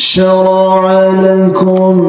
شرع لكم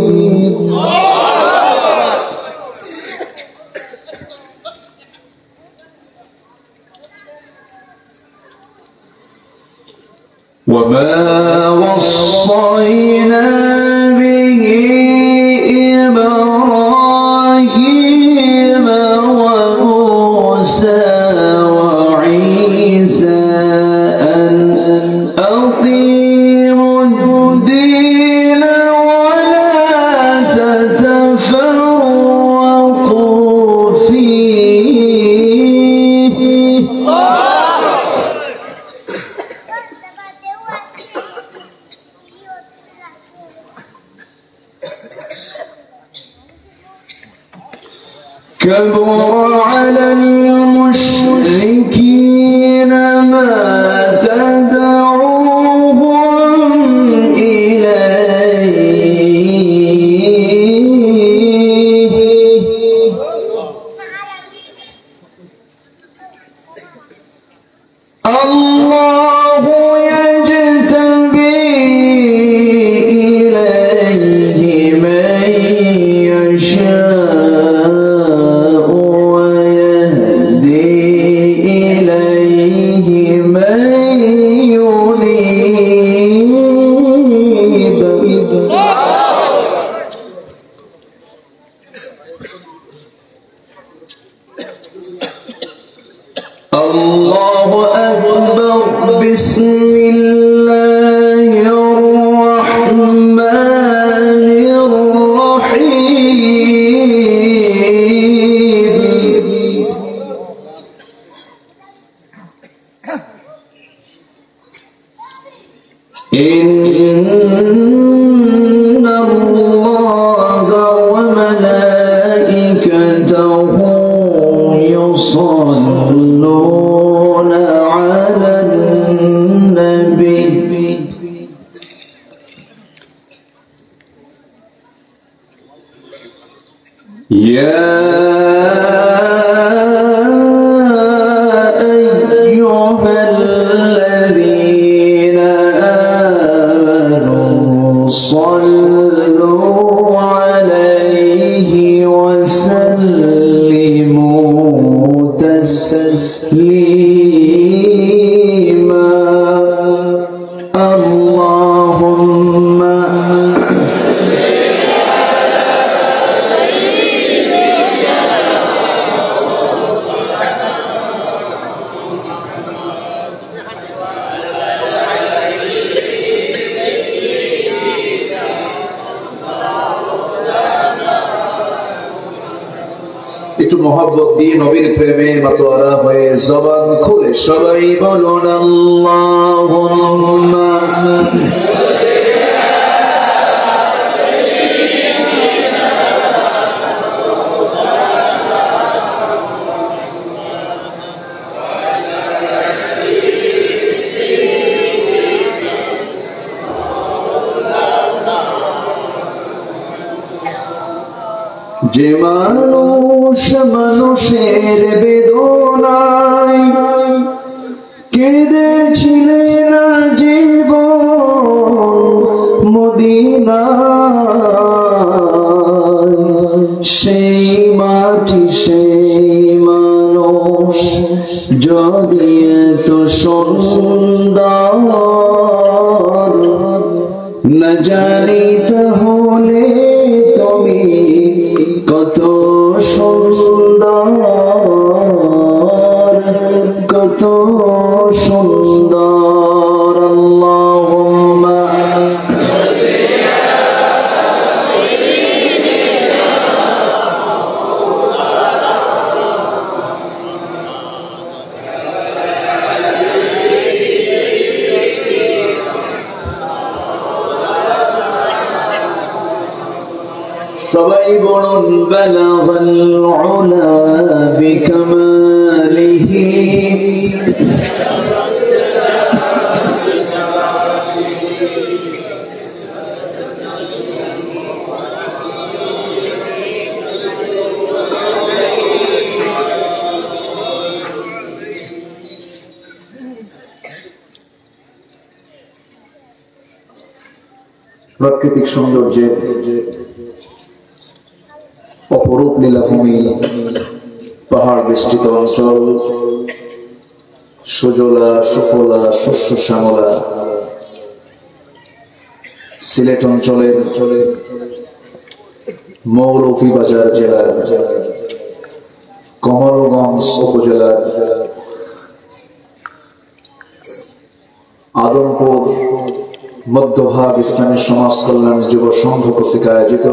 كبر على المشركين ما الله أكبر. بسم الله. প্রেমে মাতোয়ারা হয়ে জবান খুলে সবাই বলুন যে মানুষ মানুষের বেদনায় কেঁদেছিলেন জীব মদিনা সেই মাটি, সেই মানুষ যদি এত সুন্দর না জানি এত সুন্দর আল্লাহুম্মা সবাই বলুন বেলা বল بكمال প্রাকৃতিক সৌন্দর্যের অপরূপ লীলাভূমি পাহাড় বেষ্টিত অঞ্চল সুজলা, সুফলা, শস্য শ্যামলা। সিলেট অঞ্চলের মৌলভীবাজার জেলার কমলগঞ্জ উপজেলার আদমপুর মধ্যভাগ ইসলামী সমাজ কল্যাণ যুব সংঘ কর্তৃক আয়োজিত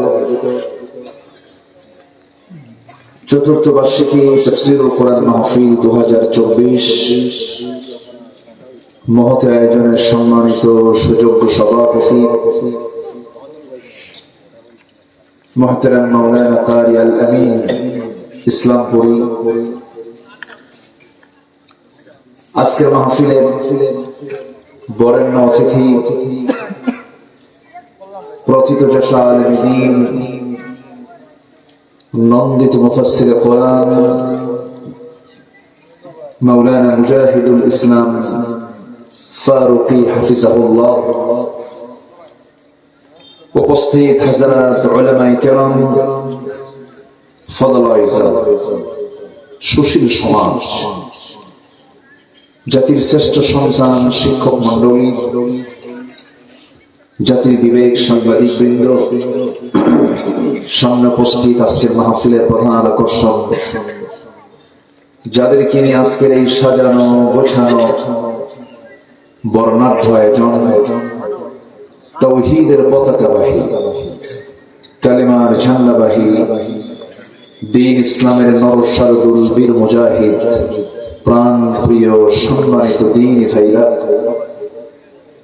চতুর্থ বার্ষিকী তফসিরুল কোরআন মাহফিল দু হাজার চব্বিশ। মহত আয়োজনের সম্মানিত সুযোগ্য সভাপতি প্রথিত নন্দিত মুফাসসির কোরআন, মাওলানা মুজাহিদুল ইসলাম ফারুকি হাফিজাহুল্লাহ। উপস্থিত হাজারাত উলামায়ে কেরাম, ফদল সুশীল সমাজ, জাতির শ্রেষ্ঠ সন্তান, শিক্ষক মন্ডলী জাতির বিবেক সাংবাদিক বৃন্দ সামনে উপস্থিত আজকের মাহফিলের প্রধান আকর্ষণ। যাদেরকে নিয়ে আজকের এই সাজানো, গোছানো, বর্ণাঢ্য আয়োজন, তৌহিদের পতাকাবাহী কালিমার ঝান্ডাবাহী দিন ইসলামের নরসারদুল বীর মুজাহিদ প্রাণ প্রিয় সম্মানিত দিন ভাইরা,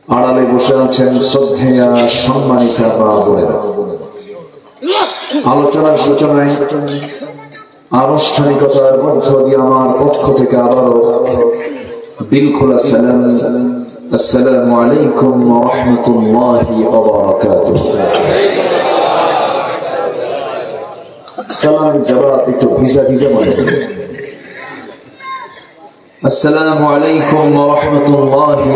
আড়ালে বসে আছেন শ্রদ্ধেয়া সম্মানিতা মা বোনেরা। আলোচনার সূচনায় আনুষ্ঠানিকতার মধ্য দিয়ে আমার পক্ষ থেকে আবারও দিল খোলা সালাম। আসসালামু আলাইকুম রহমতুল্লাহি সালাম জবাব একটু ভিসা ভিসা মনে আসসালামু আলাইকুম রহমতুল্লাহি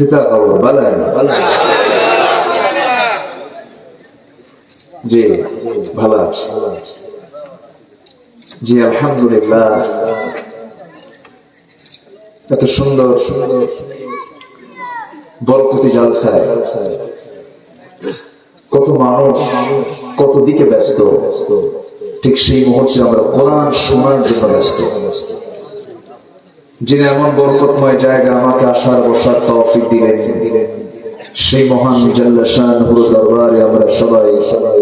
এত সুন্দর সুন্দর বরকতি জালসায়। কত মানুষ, কত দিকে ব্যস্ত। ঠিক সেই মুহূর্তে আমরা কোরআন শোনার জন্য ব্যস্ত ব্যস্ত। যিনি এমন বরকতময় জায়গা আমাকে আসার বসার তৌফিক দিলেন। সেই মহান দরবারে আমরা সবাই সবাই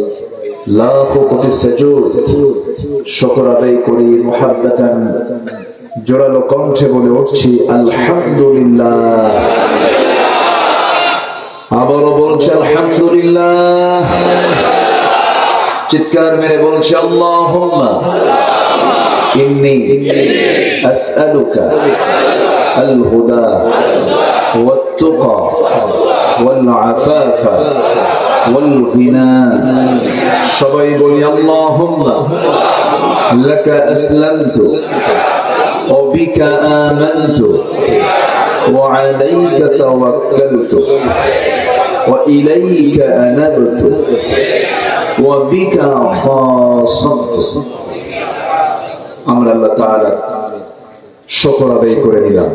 বলে উঠছি, আলহামদুলিল্লাহ। চিৎকার মেরে বলছে ইন্নি। আসআলুকা আল হুদা والتقى والعفاف والغنى সবাই বলি আল্লাহুম্মা লাকা আসলামতু وبك آمنت وعليك توكلت وإليك أنبت وبك خاصمت আমরা আল্লাহ তাআলা শুকর আদায় করে নিলাম।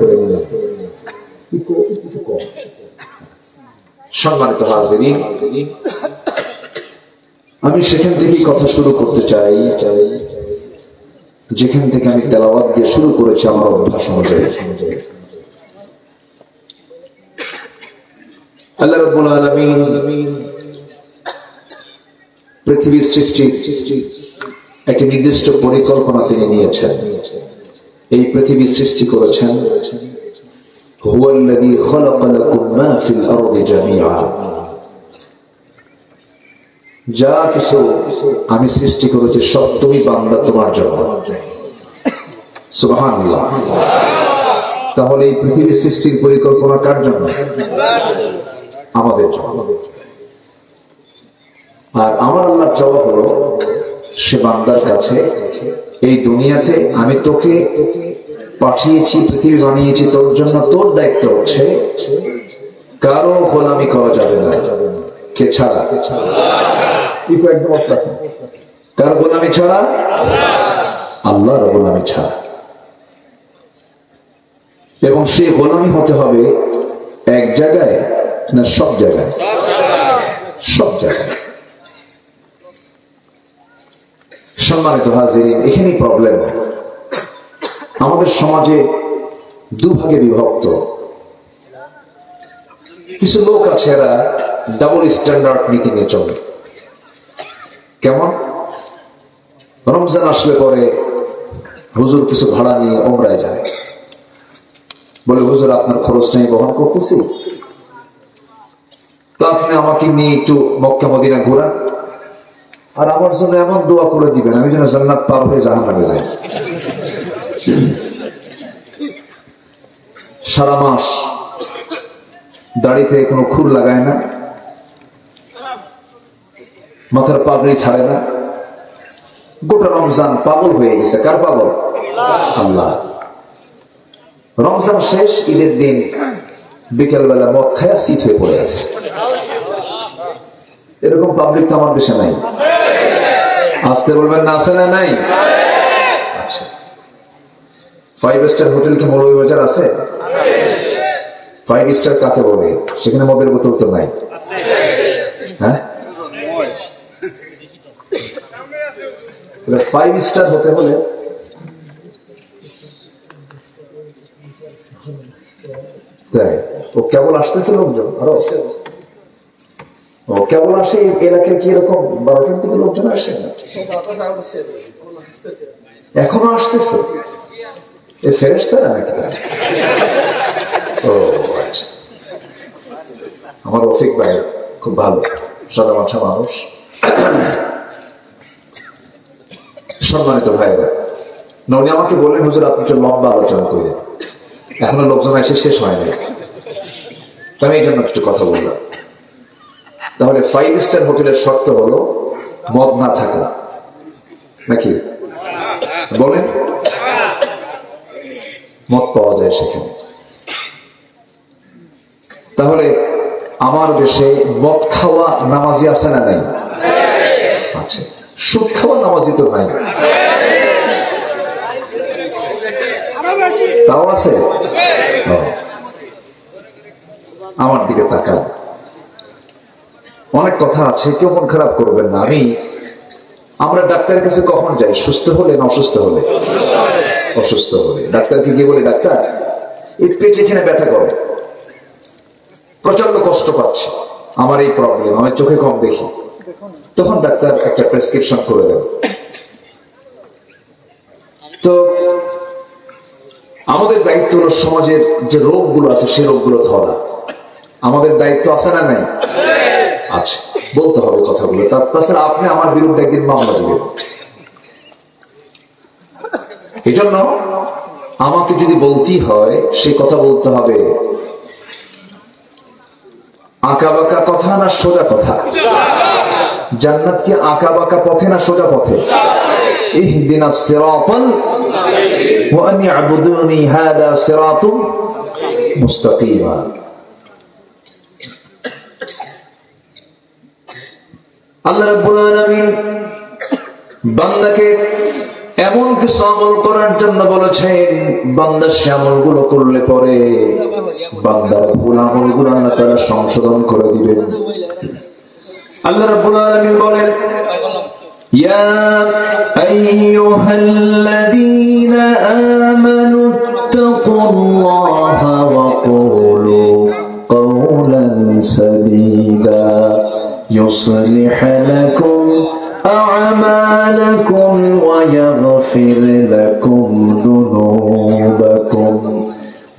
সম্মানিত হাজিরিন, আমি সেখান থেকেই কথা শুরু করতে চাই। যেখান থেকে আমি তেলাওয়াত দিয়ে শুরু করেছি আমার অভ্যাস অনুযায়ী। পৃথিবীর সৃষ্টি একটি নির্দিষ্ট পরিকল্পনা তিনি নিয়েছেন। এই পৃথিবী সৃষ্টি করেছেন যা কিছু আমি সৃষ্টি করেছি, সব তুমি বান্দা তোমার জন্য। তাহলে এই পৃথিবীর সৃষ্টির পরিকল্পনা কার জন্য? আমাদের জন্য। আর আমার আল্লাহর জবাব হলো, সে বান্দার কাছে এই দুনিয়াতে আমি তোকে পাঠিয়েছি পৃথিবী বানিয়েছি তোর জন্য তোর দায়িত্ব হচ্ছে কারও গোলামি করা যাবে না। কে ছাড়া? একদম কার গোলামি ছাড়া? আল্লাহর গোলামি ছাড়া। এবং সেই গোলামি হতে হবে এক জায়গায় না সব জায়গায়? সব জায়গায়। সম্মানিত হাজির এখানেই প্রবলেম আমাদের সমাজে দুভাগে বিভক্ত। কিছু লোক আছে এরা ডাবল স্ট্যান্ডার্ড নীতি নিয়ে চলে। কেমন? রমজান আসলে পরে হুজুর কিছু ভাড়া নিয়ে ওমরায় যায়। বলে, হুজুর, আপনার খরচটা আমি বহন করতেছি। তো আপনি আমাকে নিয়ে একটু মক্কা মদিনা ঘোরান। আর আমার জন্য এমন দোয়া করে দিবেন, আমি যেন জান্নাত পার হয়ে জাহান নামে যাই। সারা মাস দাড়িতে কোনো খুর লাগায় না, মাথার পাগড়ি ছাড়ে না, গোটা রমজান পাগল হয়ে গেছে। কার পাগল? আল্লাহ। রমজান শেষ, ঈদের দিন বিকেল বেলা মদ খায়া শীত হয়ে পড়ে আছে। এরকম পাবলিক তো আমার দেশে নাই। আসতে বলবেন না, আছে না নাই? আচ্ছা। ফাইভ স্টার হোটেল কি মৌলভীবাজার আছে? ফাইভ স্টার কাকে বলে? সেখানে মদের বোতল তো নাই। হ্যাঁ? ফাইভ স্টার হতে হলে তাই, ও কেবল আসতেছে লোকজন, আরও? ও কেবল আসে এলাকায় কি এরকম বারোটার দিকে লোকজন এখনও আসতেছে? এ ফেরেস্তারা নাকি? আচ্ছা। আমার রফিক ভাই খুব ভালো, সাদা মাঠা মানুষ। সম্মানিত ভাইরা না আমাকে বললেন হুজুর, আপনি একটু লম্বা আলোচনা করে এখনও লোকজন এসে শেষ হয়নি। তো আমি এই জন্য কিছু কথা বললাম। তাহলে ফাইভ স্টার হোটেলের শর্ত হলো মদ না থাকা। নাকি? বলে মদ পাওয়া যায় সেখানে। তাহলে আমার দেশে মদ খাওয়া নামাজি আছে না নাই? আচ্ছা সুদ খাওয়া নামাজি তো নাই। তাও আছে? আমার দিকে তাকান। অনেক কথা আছে, কেউ মন খারাপ করবেন না। আমি, আমরা ডাক্তারের কাছে কখন যাই? সুস্থ হলে না অসুস্থ হলে অসুস্থ হলে ডাক্তারকে গিয়ে বলি, ডাক্তার, এই পেট এখানে ব্যথা করে। প্রচণ্ড কষ্ট পাচ্ছে। আমার এই প্রবলেম আমি চোখে কম দেখি। তখন ডাক্তার একটা প্রেসক্রিপশন করে দেন। তো, আমাদের দায়িত্ব হলো সমাজের যে রোগগুলো আছে সেই রোগগুলো ধরা। আমাদের দায়িত্ব আছে না নাই? আছে। বলতে হবে কথাগুলো। তাছাড়া আপনি আমার বিরুদ্ধে একদিন মামলা দিবেন। এই জন্য আমাকে যদি বলতেই হয়, সে কথা বলতে হবে। আঁকা বাঁকা কথা না সোজা কথা? জান্নাত কি আঁকা বাঁকা পথে না সোজা পথে? ইহদিনা সিরাতাল ওয়া আন ইয়াবুদুনি মুস্তাকিমা। আল্লাহ রাব্বুল আলামিন বান্দাকে এমন কিছু আমল করার জন্য বলেছেন বান্দা সে আমলগুলো করলে পরে বান্দার ভুল আমলগুলো আল্লাহ তারা সংশোধন করে দিবেন আল্লাহ রাব্বুল আলামিন বলেন يا أيها الذين آمنوا اتقوا الله وقولوا قولا سديدا يصلح لكم أعمالكم ويغفر لكم ذنوبكم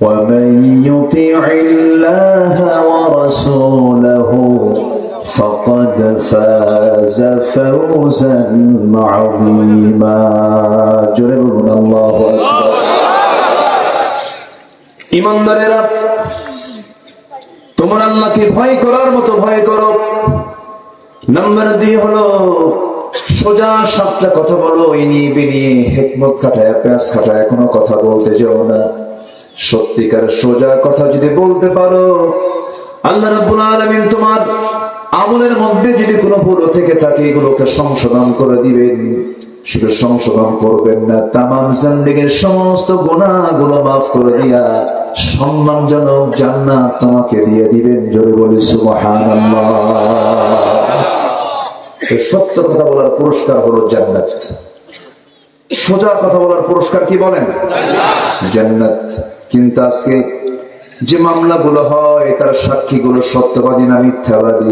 ومن يطع الله ورسوله فقد فاز فوزا عظيما جرب الله أكبر ইমানদারেরা তোমার আল্লাহকে ভয় করার মতো ভয় করো নাম্বার দুই হলো, সোজা সাতটা কথা বলো ইনিয়ে বিনিয়ে হেকমত খাটায়, প্যাঁচ খাটায়, কোনো কথা বলতে যাও না। সত্যিকার সোজা কথা যদি বলতে পারো, আল্লাহ রাব্বুল আলামিন তোমার আমলের মধ্যে যদি কোনো ভুল থেকে থাকে, এগুলোকে সংশোধন করে দিবেন। শুধু সংশোধন করবেন না, তামাম সমস্ত গুনাহগুলো করে দিয়া সম্মানজনক জান্নাত তোমাকে দিয়ে দিবেন। জোরে বলি, সুবহানাল্লাহ। এই সত্য কথা বলার পুরস্কার হলো জান্নাত। সোজা কথা বলার পুরস্কার কি বলেন? জান্নাত। কিন্তু আজকে যে মামলাগুলো হয় তার সাক্ষীগুলো সত্যবাদী না মিথ্যাবাদী?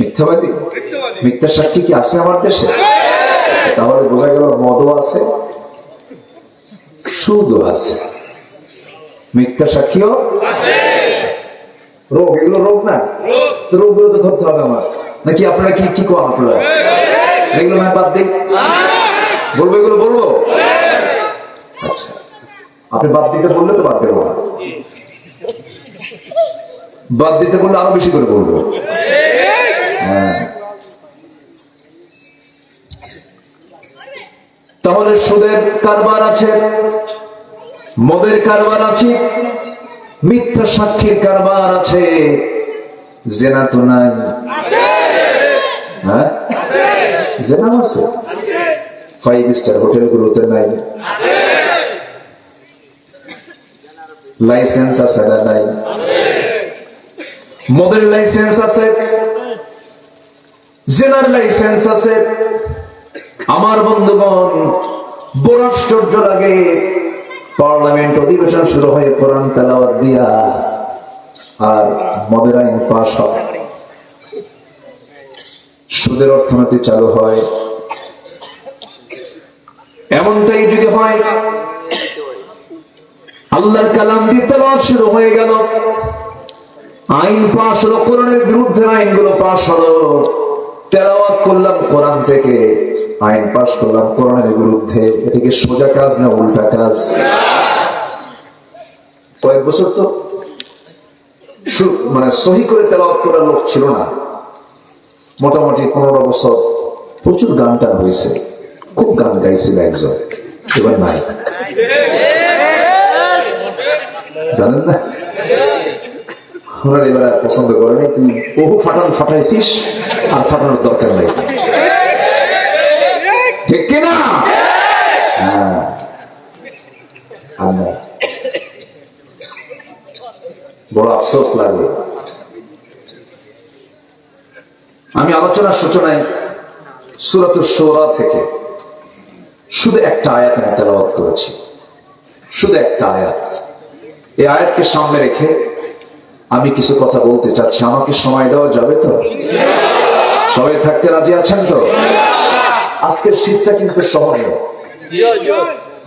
মিথ্যাবাদী। মিথ্যা সাক্ষী কি আছে আমার দেশে? তাহলে বোঝা গেল মদও আছে সুদও আছে। মিথ্যা সাক্ষীও রোগ এগুলো রোগ না? তো রোগগুলো তো ধরতে হবে আমার। নাকি আপনারা কি কি করেন আপনারা? এগুলো না বাদ দিই বলব এগুলো বলব? আচ্ছা আপনি বাদ দিতে বললে তো বাদ দেবো না। বাদ দিতে বললে আরও বেশি করে বলব। হ্যাঁ। তাহলে সুদের কারবার আছে মদের কারবার আছে। মিথ্যা সাক্ষীর কারবার আছে। জেনা তো নাই। হ্যাঁ? জেনা আছে? ফাইভ স্টার হোটেল গুলোতে নাই। লাইসেন্স আছে না নাই? মদের লাইসেন্স আছে? জেনার লাইসেন্স আছে? আমার বন্ধুগণ, বড় আশ্চর্য লাগে পার্লামেন্ট অধিবেশন শুরু হয়ে কোরআন তেলাওয়াত দিয়া আর মদের আইন পাশ হয়। সুদের অর্থনীতি চালু হয়। এমনটাই যদি হয়, আল্লাহর কালাম দিয়ে তেলাওয়াত শুরু হয়ে গেল। আইন পাশ হলো কোরআনের বিরুদ্ধে আইনগুলো পাশ হলো। তেলাওয়াত করলাম কোরআন থেকে, আইন পাশ করলাম কোরআনের বিরুদ্ধে। এটা কি সোজা কাজ না উল্টা কাজ? কয়েক বছর তো মানে সহি করে তেলাওয়াত করার লোক ছিল না। মোটামুটি পনেরো বছর প্রচুর গান টান হয়েছে। খুব গান গাইছিল একজন, এবার নাই। জানেন না? ওনারা এবার আর পছন্দ করে নাই। তুই বহু ফাটান ফাটাইছিস, আর ফাটানোর দরকার নেই। ঠিক কিনা? হ্যাঁ। বড় আফসোস লাগে আমি আলোচনার সূচনায় সুরত সোরা থেকে শুধু একটা আয়াত আমি তেলাওয়াত করেছি। শুধু একটা আয়াত। এই আয়াতকে সামনে রেখে আমি কিছু কথা বলতে চাচ্ছি। আমাকে সময় দেওয়া যাবে তো? সবাই থাকতে রাজি আছেন তো? আজকের শীতটা কিন্তু সহনীয়।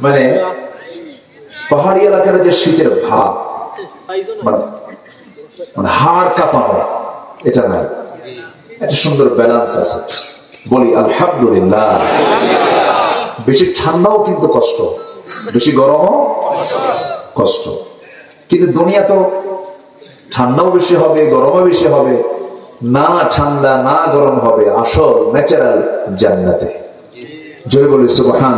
মানে পাহাড়ি এলাকার যে শীতের ভাব মানে মানে হাড় কাঁপানো, এটা নাই একটা সুন্দর ব্যালেন্স আছে। বলি, আলহামদুলিল্লাহ। বেশি ঠান্ডাও কিন্তু কষ্ট। বেশি গরমও কষ্ট। কিন্তু দুনিয়া তো ঠান্ডাও বেশি হবে, গরমও বেশি হবে। না ঠান্ডা, না গরম হবে। আসল ন্যাচারাল জান্নাতে। জোরে বলি সুবহান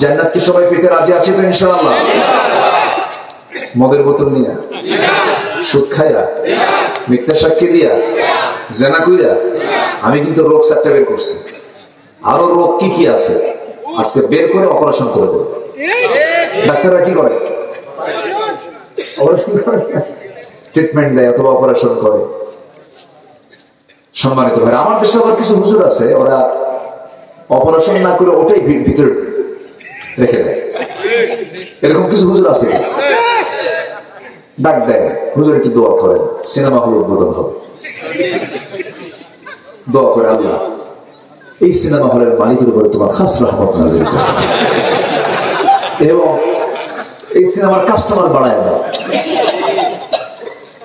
জান্নাত কি সবাই পেতে রাজি আছে তো, ইনশাআল্লাহ? মদের বোতল নিয়ে। সুদ খাইয়া। মিথ্যা সাক্ষী দিয়া। জেনা কইরা। আমি কিন্তু রোগ চারটা বের করছি। আরও রোগ কি কি আছে? আজকে বের করে অপারেশন করে দেবো। ডাক্তাররা কি করে? ট্রিটমেন্ট দেয় অথবা অপারেশন করে। সম্মানিত ভাই আমার দেশে আবার কিছু হুজুর আছে, ওরা অপারেশন না করে ওটাই ভিতরে রেখে দেয়। এরকম কিছু হুজুর আছে? ডাক দেয়। হুজুর একটু দোয়া করেন, সিনেমা হল উদ্বোধন হবে। দোয়া করে আল্লাহ, এই সিনেমা হলের মালিকের উপরে তোমার খাস রহমত নাজিল করো। এবং এই সিনেমার কাস্টমার বাড়ায় দাও।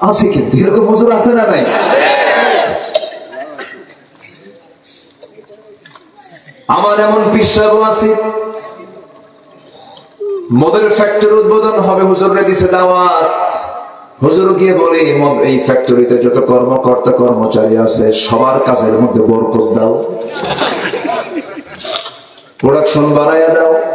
আছে কিন্তু, এরকম হুজুর আছে না নাই? আমার এমন বিশ্বাস আছে। মদের ফ্যাক্টরি উদ্বোধন হবে হুজুরে দিছে দাওয়াত। হুজুর গিয়ে বলে এই ফ্যাক্টরিতে যত কর্মকর্তা, কর্মচারী আছে, সবার কাজের মধ্যে বরকত দাও। প্রোডাকশন বাড়াইয়া দাও।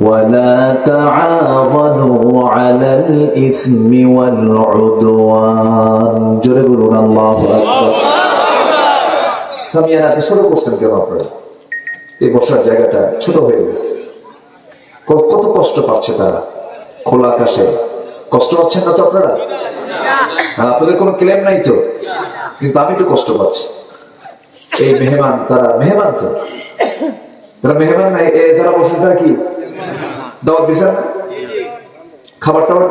ولا تعاونوا على الإثم والعدوان জোরে বলুন আল্লাহু আকবার সামিয়ানা এত ছোট করছেন কেন আপনারা এই বসার জায়গাটা ছোট হয়ে গেছে কত কত কষ্ট পাচ্ছে তারা খোলা আকাশে কষ্ট পাচ্ছেন না তো আপনারা হ্যাঁ, আপনাদের কোনো ক্লেম নাই তো কিন্তু আমি তো কষ্ট পাচ্ছি এই মেহমান তারা মেহমান তো তারা মেহমান নাই এ যারা বসে তারা কি দাওয়াত খাবার টাবার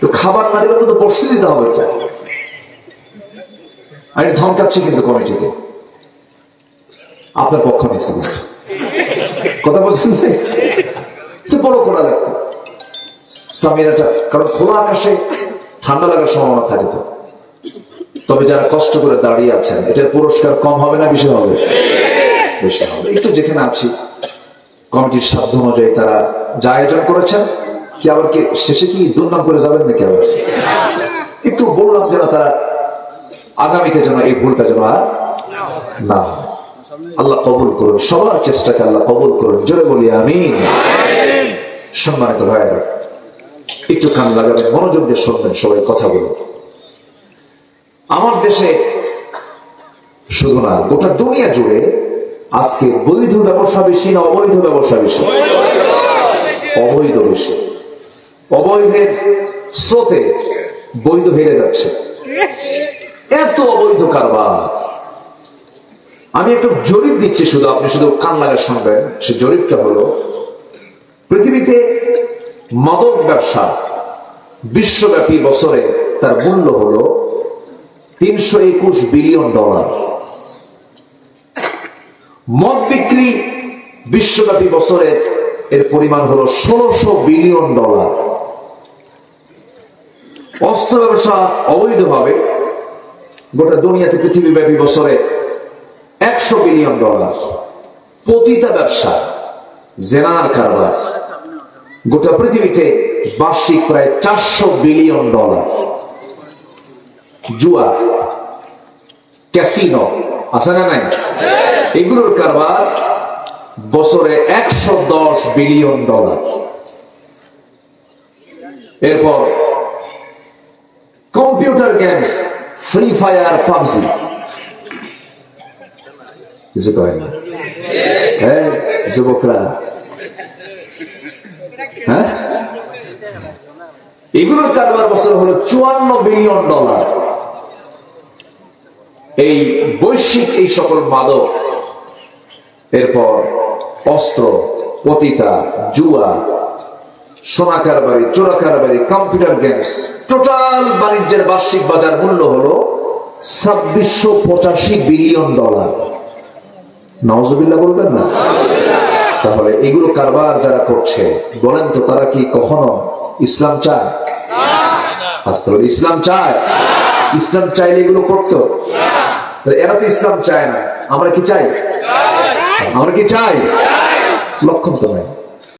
তো খাবার না দিলে তো দিতে হবে আমি ধমকাচ্ছি কিন্তু আপনার পক্ষ নিচ্ছে। কথা বলছেন একটু বড় করা লাগতো। সামিরাটা কারণ খোলা আকাশে ঠান্ডা লাগার সম্ভাবনা থাকে তো। তবে যারা কষ্ট করে দাঁড়িয়ে আছেন, এটার পুরস্কার কম হবে না বেশি হবে? বেশি হবে। একটু যেখানে আছি কমিটির সাধ্য অনুযায়ী তারা যা আয়োজন করেছেন, কি আবার কি শেষে কি দুর্নাম করে যাবেন নাকি আবার? একটু বললাম যেন তারা আগামীতে যেন এই ভুলটা যেন আর না। আল্লাহ কবুল করুন, সবার চেষ্টাকে আল্লাহ কবুল করুন। জোরে বলি আমি সম্মানিত ভাইয়েরা, একটু কান লাগাবেন, মনোযোগ দিয়ে শুনবেন, সবাই কথা বলুন। আমার দেশে শুধু না, গোটা দুনিয়া জুড়ে আজকে বৈধ ব্যবসা বেশি না অবৈধ ব্যবসা বেশি? অবৈধ বেশি। অবৈধের স্রোতে বৈধ হেরে যাচ্ছে। এত অবৈধ কারবার। আমি একটু জরিপ দিচ্ছি শুধু, আপনি শুধু কান লাগা শুনবেন। সে জরিপটা হলো, পৃথিবীতে মাদক ব্যবসা বিশ্বব্যাপী বছরে তার মূল্য হলো তিনশো একুশ বিলিয়ন ডলার। মদ বিক্রি বিশ্বব্যাপী বছরে এর পরিমাণ হলো ষোলোশো বিলিয়ন ডলার। অস্ত্র ব্যবসা অবৈধভাবে গোটা দুনিয়াতে পৃথিবীব্যাপী বছরে একশো বিলিয়ন ডলার। পতিতা ব্যবসা, জেনার কারবার। গোটা পৃথিবীতে বার্ষিক প্রায় চারশো বিলিয়ন ডলার। জুয়া, ক্যাসিনো আছে না নাই? এগুলোর কারবার বছরে একশো দশ বিলিয়ন ডলার। এরপর computer games, free fire, PUBG. কিছু কয় না? হ্যাঁ যুবকরা। হ্যাঁ? এগুলোর কারবার বছর হলো চুয়ান্ন বিলিয়ন ডলার। এই বৈশ্বিক এই সকল মাদক, এরপর অস্ত্র, পতিতা, জুয়া সোনা কারবারি চোরা কারবারি কম্পিউটার গেমস টোটাল বাণিজ্যের বার্ষিক বাজার মূল্য হলো ছাব্বিশশো পঁচাশি বিলিয়ন ডলার নওয়াজবিল্লাহ বলবেন না? তাহলে এগুলো কারবার যারা করছে, বলেন তো তারা কি কখনো ইসলাম চায়? আসতে ইসলাম চায়। ইসলাম চাইলে এগুলো করতো। এরা তো ইসলাম চায় না। আমরা কি চাই? আমরা কি চাই? লক্ষণ তো নাই